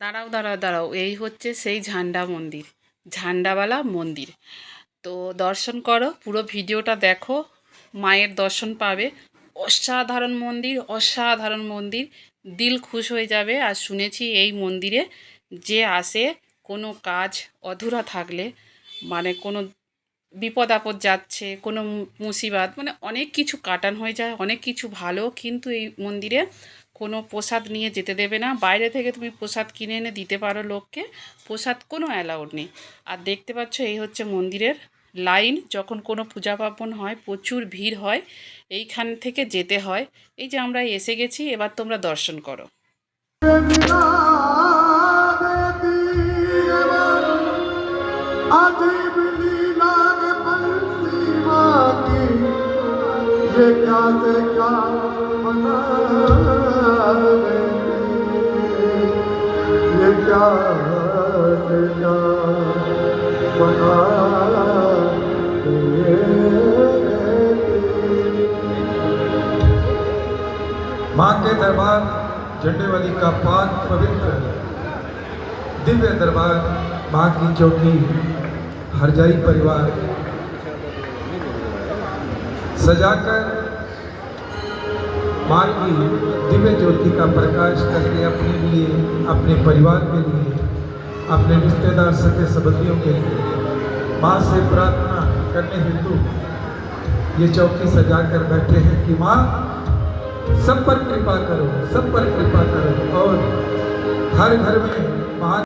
দাঁড়াও দাঁড়াও দাঁড়াও। এই হচ্ছে সেই ঝান্ডা মন্দির, ঝান্ডাওয়ালা মন্দির। তো দর্শন করো, পুরো ভিডিওটা দেখো, মায়ের দর্শন পাবে। অসাধারণ মন্দির অসাধারণ মন্দির। দিল খুশ হয়ে যাবে। আর শুনেছি এই মন্দিরে যে আসে, কোনো কাজ অধুরা থাকলে মানে কোনো বিপদ আপদ যাচ্ছে, কোনো মু- মুসিবাত মানে অনেক কিছু কাটান হয়ে যায়, অনেক কিছু ভালো। কিন্তু এই মন্দিরে কোনো প্রসাদ নিয়ে যেতে দেবে না বাইরে থেকে তুমি প্রসাদ কিনে এনে দিতে পারো লোককে প্রসাদ কোনো অ্যালাউড নেই আর দেখতে পাচ্ছ এই হচ্ছে মন্দিরের লাইন যখন কোনো পূজা পার্বণ হয় প্রচুর ভিড় হয় এইখান থেকে যেতে হয় এই যে আমরা এসে গেছি এবার তোমরা দর্শন করো अजीब लीला ने बंसी माँ की ये क्या से क्या बना माँ के दरबार झंडे वाली का पाक पवित्र दिव्य दरबार माँ की चौकी हरजाई परिवार। सजाकर माँ की दिव्य ज्योति का प्रकाश करके अपने लिए, अपने परिवार के लिए, अपने रिश्तेदार सके संबंधियों के लिए, माँ से प्रार्थना करने हेतु ये चौकी सजा कर बैठे हैं कि माँ, सब पर कृपा करो, सब पर कृपा करो और हर घर में महा